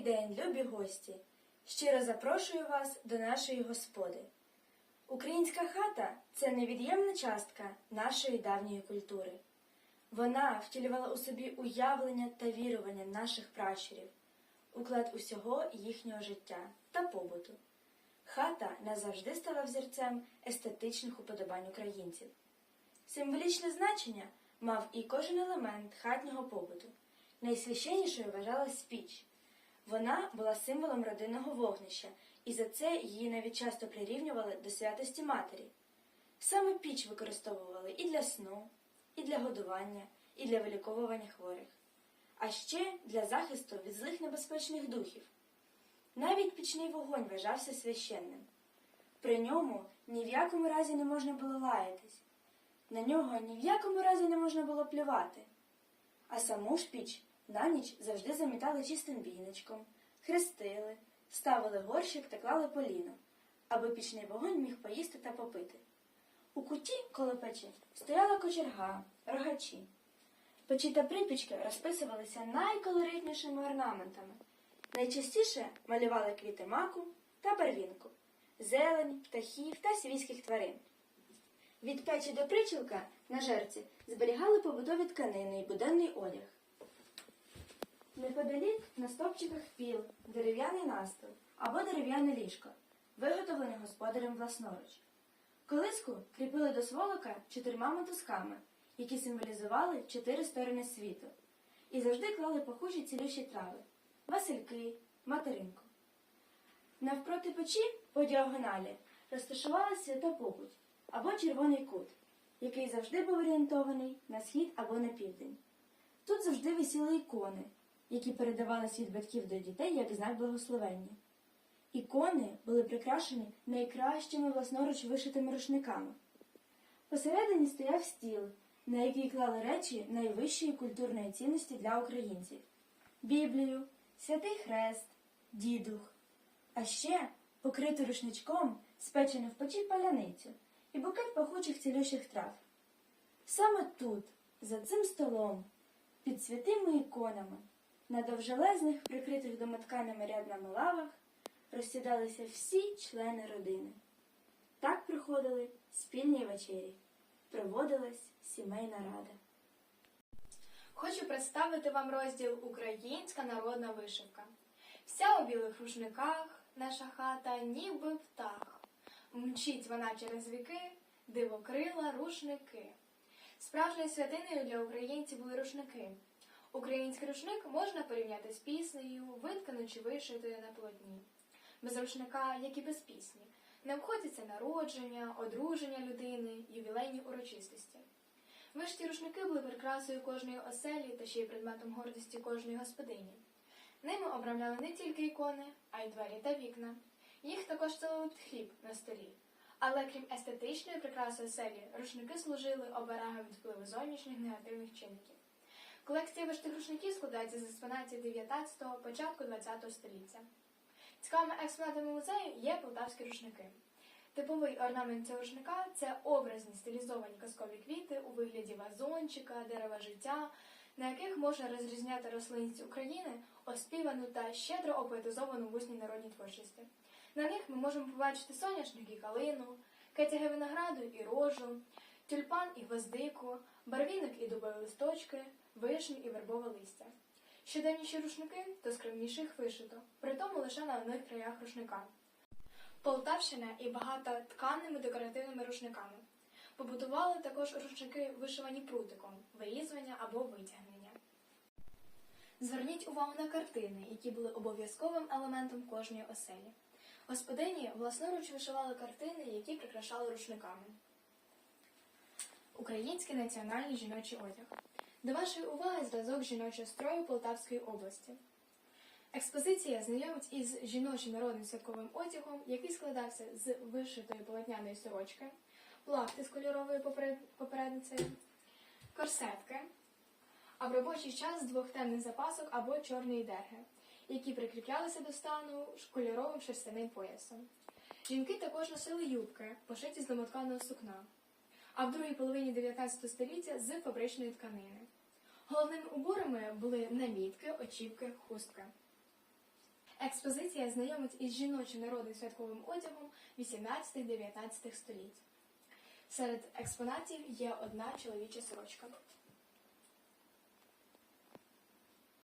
день, любі гості! Щиро запрошую вас до нашої господи. Українська хата це невід'ємна частка нашої давньої культури. Вона втілювала у собі уявлення та вірування наших пращурів, уклад усього їхнього життя та побуту. Хата назавжди стала взірцем естетичних уподобань українців. Символічне значення мав і кожен елемент хатнього побуту. Найсвященнішою вважалась піч. Вона була символом родинного вогнища, і за це її навіть часто прирівнювали до святості матері. Саме піч використовували і для сну, і для годування, і для виліковування хворих, а ще для захисту від злих небезпечних духів. Навіть пічний вогонь вважався священним. При ньому ні в якому разі не можна було лаятись, на нього ні в якому разі не можна було плювати. А саму ж піч на ніч завжди замітали чистим віничком, хрестили, ставили горщик та клали поліно, аби пічний вогонь міг поїсти та попити. У куті коло печі стояла кочерга, рогачі. Печі та припічки розписувалися найколоритнішими орнаментами. Найчастіше малювали квіти маку та барвінку, зелень, птахів та свійських тварин. Від печі до причілка на жерці зберігали побутові тканини і буденний одяг. Неподалік на стопчиках піл, дерев'яний настил або дерев'яне ліжко, виготовлене господарем власноруч. Колиску кріпили до сволока чотирма мотузками, які символізували чотири сторони світу, і завжди клали пахучі цілющі трави васильки, материнку. Навпроти печі по діагоналі розташувалася свята покуть або червоний кут, який завжди був орієнтований на схід або на південь. Тут завжди висіли ікони, які передавалися від батьків до дітей як знак благословення. Ікони були прикрашені найкращими власноруч вишитими рушниками. Посередині стояв стіл, на який клали речі найвищої культурної цінності для українців Біблію, святий хрест, дідух, а ще покриту рушничком спечену в печі паляницю і букет пахучих цілющих трав. Саме тут, за цим столом, під святими іконами, на довжелезних, прикритих домотканими ряднами лавах, розсідалися всі члени родини. Так проходили спільні вечері, проводилась сімейна рада. Хочу представити вам розділ Українська народна вишивка. Вся у білих рушниках, наша хата, ніби птах. Мчить вона через віки, дивокрила рушники. Справжньою святиною для українців були рушники. Український рушник можна порівняти з піснею, витканою чи вишитою на полотні. Без рушника, як і без пісні, не обходяться народження, одруження людини, ювілейні урочистості. Вишиті рушники були прикрасою кожної оселі та ще й предметом гордості кожної господині. Ними обрамляли не тільки ікони, а й двері та вікна. Їх також під хліб на столі. Але крім естетичної прикраси оселі, рушники служили оберегом від впливу зовнішніх негативних чинників. Колекція вишитих рушників складається з експонатів 19-го, початку 20-го століття. Цікавими експонатами музею є полтавські рушники. Типовий орнамент цього рушника це образні стилізовані казкові квіти у вигляді вазончика, дерева життя, на яких можна розрізняти рослинність України, оспівану та щедро опоетизовану в усній народній творчості. На них ми можемо побачити соняшник і калину, кетяги винограду і рожу, тюльпан і гвоздику, барвінок і дубові листочки, вишню і вербове листя. Що давніші рушники, то скромніше їх вишито, при тому лише на одних краях рушника. Полтавщина і багата тканими декоративними рушниками. Побудували також рушники вишивані прутиком, вирізування або витягнення. Зверніть увагу на картини, які були обов'язковим елементом кожної оселі. Господині власноруч вишивали картини, які прикрашали рушниками. Український національний жіночий одяг. До вашої уваги зразок жіночого строю Полтавської області. Експозиція знайомить із жіночим народним святковим одягом, який складався з вишитої полотняної сорочки, плахти з кольоровою поперед- попередницею, корсетки, а в робочий час з двох темних запасок або чорної дерги, які прикріплялися до стану кольоровим шерстяним поясом. Жінки також носили юбки, пошиті з домотканого сукна, а в другій половині 19 століття з фабричної тканини. Головними уборами були намітки, очіпки, хустка. Експозиція знайомить із жіночим народним святковим одягом 18-19 століть. Серед експонатів є одна чоловіча сорочка.